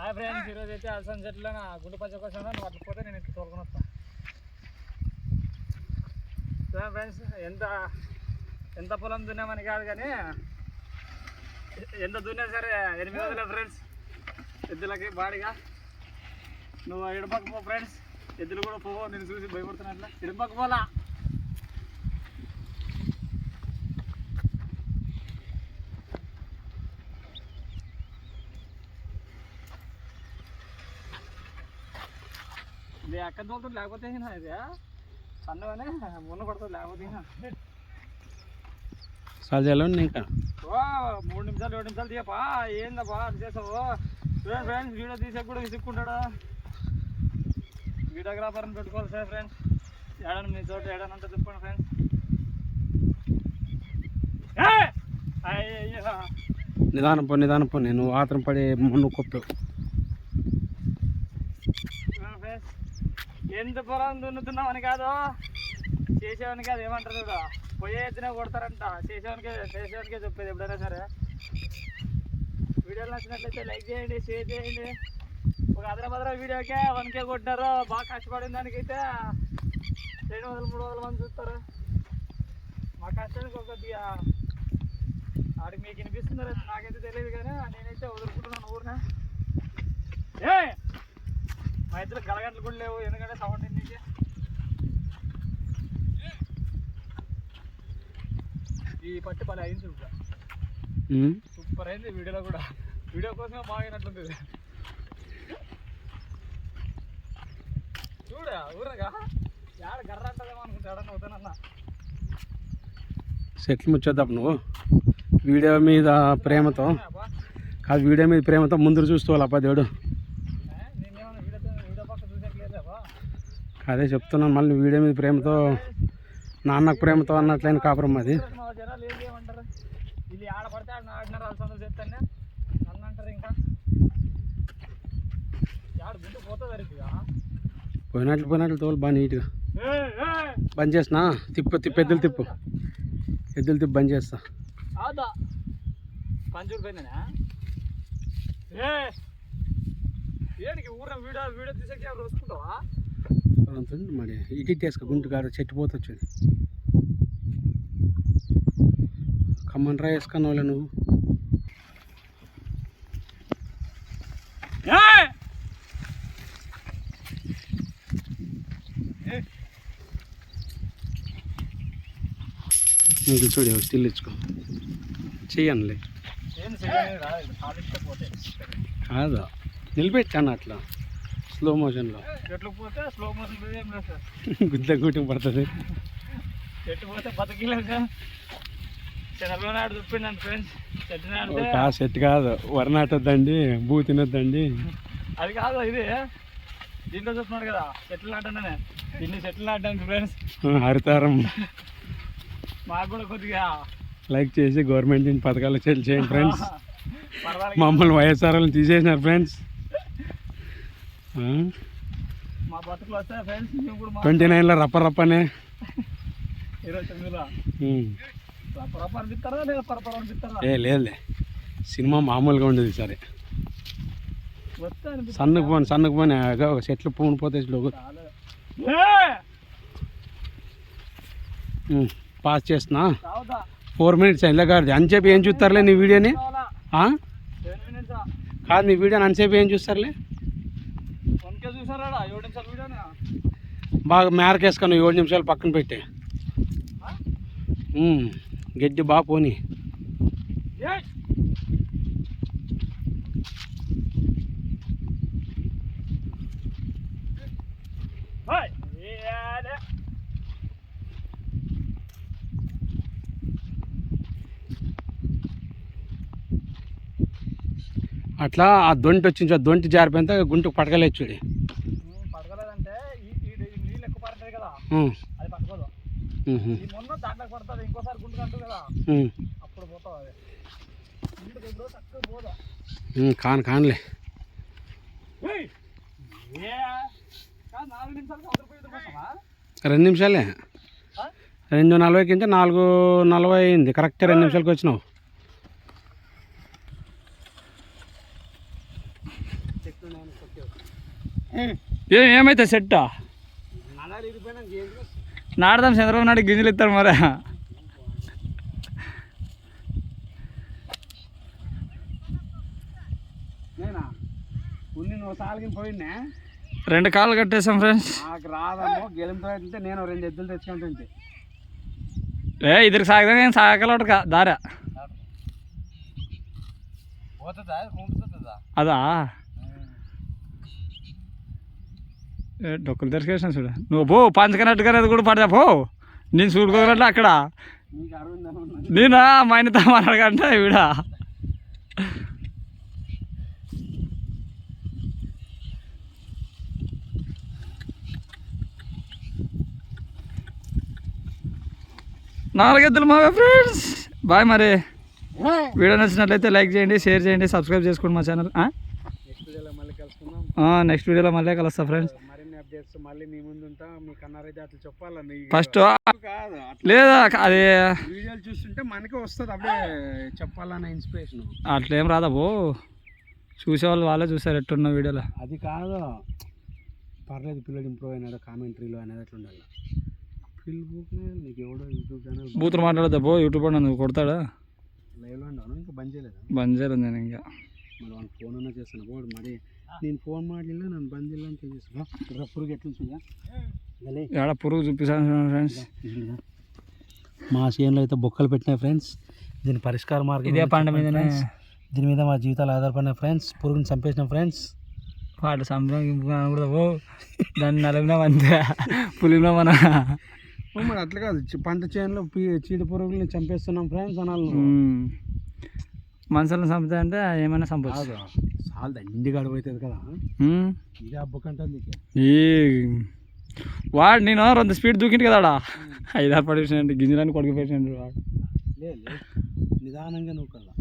Hi friends ఈరోజు అయితే అలసన్ చెట్లు గుండు పచ్చ కోసం నువ్వు అట్లా పోతే నేను ఇట్లా తోలుకొని వస్తాను ఫ్రెండ్స్ ఎంత ఎంత పొలం దున్నామని కాదు కానీ ఎంత దున్నా సరే ఎనిమిది వందల ఫ్రెండ్స్ ఎద్దులకి బాడిగా. నువ్వు ఇడపక్క పో ఫ్రెండ్స్ ఎద్దులు కూడా పోవో నేను చూసి భయపడుతున్నట్ల ఇడపక్క పోలా. ఇది ఎక్కడ తోలుతుంది లేకపోతే ఇది సన్నగానే మున్న కొడుతుంది లేకపోతే సహజలో ఇంకా. ఓ మూడు నిమిషాలు ఏడు నిమిషాలు తీయపా ఏందప్పా అది చేసావు? చూడండి ఫ్రెండ్స్ వీడియో తీసే కూడా విసుక్కుంటాడా? వీడియోగ్రాఫర్ని పెట్టుకోవాలి సార్ ఫ్రెండ్స్. ఏడని మీ చోట ఏడని అంటే చెప్పండి ఫ్రెండ్స్. నిదానం పో నిదానం పో నేను ఆత్రం పడి మున్ను కొప్పావు ఫ్రెండ్స్ ఎంత పొలం దున్నుతున్నామని కాదు. చేసేవాని కాదు ఏమంటారు చూడు. పోయే ఎత్తునే కొడతారంట. చేసేవానికే చేసేవానికే చెప్పేది ఎప్పుడైనా సరే. వీడియోలు నచ్చినట్లయితే లైక్ చేయండి షేర్ చేయండి. ఒక అదరభద్ర వీడియోకే వన్కే కొట్టినారు. బాగా కష్టపడిన దానికైతే రెండు వందలు మూడు వందల మంది చూస్తారు. మా కష్టానికి ఒక కొద్దిగా ఆడికి మీకు వినిపిస్తుందో నాకైతే తెలియదు కానీ నేనైతే వదులుకుంటున్నాను ఊరిన. ఏ మా ఇద్దరు గలగంటలు కూడా లేవు ఎందుకంటే సౌండ్ ఇంటికి ఈ పట్టి పని అయింది చూడ. సూపర్ అయింది వీడియోలో కూడా. వీడియో కోసమే బాగినట్లుంది. చూడ ఊరగా. యాడ గర్ర అంటదేమో అనుకుంటాడన్న వద్దనన్నా. సెట్లు ముచ్చొద్దాపు నువ్వు. వీడియో మీద ప్రేమతో. కాదు వీడియో మీద ప్రేమతో ముందు చూస్తూ అప్ప దేవుడు ఏ, నేనేమన్నా వీడియో వీడియో పక్క చూసేట్లేదేవా అదే చెప్తున్నాను మళ్ళీ వీడియో మీద ప్రేమతో నాన్నకు ప్రేమతో అన్నట్లయిన కాపురం అది. జనాలు ఆడ ఆడినారు ఇంకా ఆడ పోతుంది పోయినట్లు పోయినట్లు తోలు బాగా నీట్గా. బంద్ చేసిన? తిప్పు తిప్పు ఎద్దులు తిప్పు. ఎద్దులు తిప్పు బంద్ చేస్తా. అవుదా ఏడికి ఊర వీడియో వీడియో తీసాక రోజుకుంటావా? ఉంది మరి ఇటు వేసుకో గుంటు కాడ చెట్టు పోతొచ్చు కమ్మన్ రా వేసుకున్నావులే నువ్వు. నీకు చూడు స్టిల్ ఇచ్చుకో. చెయ్యనులే. కాదు? నిలబెట్టాను అట్లా. స్లో మోషన్లో చెట్లు పోతే స్లో మోషన్ ఏం లేదు సార్. గుద్ద గుట్టి పడుతుంది. చెట్టు పోతే బతకలేదు సార్ ఫ్రెండ్స్ చెట్టు కాదు. వరి నాటొద్దండి భూ తినొద్దండి. అది కాదు ఇది. దీంట్లో చూస్తున్నాడు కదా చెట్లు నాటనే ఇన్ని చెట్లు నాటాను ఫ్రెండ్స్ హరితారం. మాకు కూడా కొద్దిగా లైక్ చేసి గవర్నమెంట్ పథకాలు చేయండి ఫ్రెండ్స్ మమ్మల్ని వైఎస్ఆర్లు తీసేసినారు ఫ్రెండ్స్ మా బతుకులు వస్తాయి ఫ్రెండ్స్ మేము కూడా మా ట్వంటీ నైన్లో రప్ప రప్పనే. ఏ లేదులే. సినిమా మామూలుగా ఉండేది సరే సన్నకు పోను సన్నకు పోని ఒక చెట్లు పూని పోతే పాస్ చేస్తున్నా? ఫోర్ మినిట్స్ ఇలా కాదు అని చెప్పి ఏం చూస్తారులే నీ వీడియోని? కాదు నీ వీడియోని అనిసేపు ఏం చూస్తారులే వన్ కే చూసారా ఏడు నిమిషాలు వీడియోనా బాగా మేరకేసుకొని ఏడు నిమిషాలు పక్కన పెట్టే. గడ్డి బాగా పోని. అట్లా ఆ దొంటి వచ్చింది ఆ దొంటి జారిపోయితే గుంటుకు పట్టకలేదు చూడి ఉమ్, పడగలేదంటే ఈ ఈ ఈ నీళ్ళు ఎక్కువ పడుతుంది కదా ఉమ్, అది పట్టుకోదు. ఉహు, ఈ మొన్న దాంట్లోకి పడుతుంది ఇంకోసారి గుంటు కంటు కదా. ఉమ్, అప్పుడు పోతావు అది. ఇంటికి ఎప్పుడో తక్కువ పోదా? ఉమ్, కాను కానులే. కాదు రెండు నిమిషాలే. రెండు నలభైకి అంటే నాలుగు నలభై అయింది. కరెక్ట్ రెండు నిమిషాలకి వచ్చినావు. ఏమైతే సెట్ నడాలు ఇరిపోయినా ఏంటి నాడదాం చంద్రబాబు నాయుడు గింజలు ఇస్తారు మరి. నేనా? ఉన్ని నువ్వు సాలకి పోయినా రెండు కాళ్ళు కట్టేసాం ఫ్రెండ్స్ నాకు రాదమ్మో నేను రెండు ఎద్దులు తెచ్చుకుంటుంటే ఏ ఇద్దరికి సాగదా నేను సాగలడు దారా. అదా ఏ, డొక్కులు తెరిచేసిన చూడ. నువ్వు పో పంచకనట్టుగా అది కూడా పడదా పో. నేను చూడుకోగలట్లే అక్కడ. నేనా మా ఆయనతో మాట్లాడకంటే ఈవిడ. నాలుగెద్దులు మా ఫ్రెండ్స్. బాయ్ మరి. వీడియో నచ్చినట్లయితే లైక్ చేయండి షేర్ చేయండి సబ్స్క్రైబ్ చేసుకోండి మా ఛానల్. నెక్స్ట్ వీడియోలో మళ్ళీ కలుస్తా ఫ్రెండ్స్. అప్డేట్స్ మళ్ళీ మీ ముందు ఉంటా మీ కన్నారైతే అట్లా చెప్పాలా నీకు ఫస్ట్ కాదు లేదా అది వీడియోలు చూస్తుంటే మనకే వస్తుంది అప్పుడే చెప్పాలన్న ఇన్స్పిరేషన్ అట్లేం రాదా బో చూసేవాళ్ళు వాళ్ళే చూసారు ఎట్టున్న వీడియోలో. అది కాదు. పర్లేదు పిల్లలు ఇంప్రూవ్ అయినాడు కామెంటరీలో అనేది అట్లా ఉండాలి. నీకు ఎవడో యూట్యూబ్ ఛానల్ బూతులు మాట్లాడదా బో యూట్యూబ్ నువ్వు కొడతాడా? లైవ్లో ఉన్నాను ఇంకా బంద్ చేయలేదు? బంద్ చేయలేదు నేను ఇంకా. మరి వాళ్ళకి ఫోన్ చేస్తాను? పోడు మరి నేను ఫోన్ మాట్లాడలే నన్ను బంద్ చేయాలని చేస్తాను రప్పుడుకి ఎట్లా ఏడ పురుగు చూపిస్తాను ఫ్రెండ్స్? మా చేనులో అయితే బొక్కలు పెట్టినాయి ఫ్రెండ్స్. దీని పరిష్కార మార్గం ఇదే పంట మీదనే. దీని మీద మా జీవితాలు ఆధారపడిన ఫ్రెండ్స్. పురుగుని చంపేసిన ఫ్రెండ్స్. వాడు సంపాదింపు కూడా ఓ దాన్ని నలిమినా అంతే. పులిమినా మన. మరి అట్లా కాదు. పంట చేనులో చీడ పురుగుల్ని చంపేస్తున్నాం ఫ్రెండ్స్ అనాలి. మనుషులను చంపుతా అంటే ఏమైనా చంపచ్చు చాలు దండి గడవైతుంది కదా. ఇదే అబ్బకంటుంది ఈ వాడు నేను రెండు స్పీడ్ దూకిండు కదా ఆడ. ఐదారు పడేసినండి గింజలన్నీ కొడుకు పెట్టినండు వాడు. లేదు నిదానంగా నువ్వు కల్లా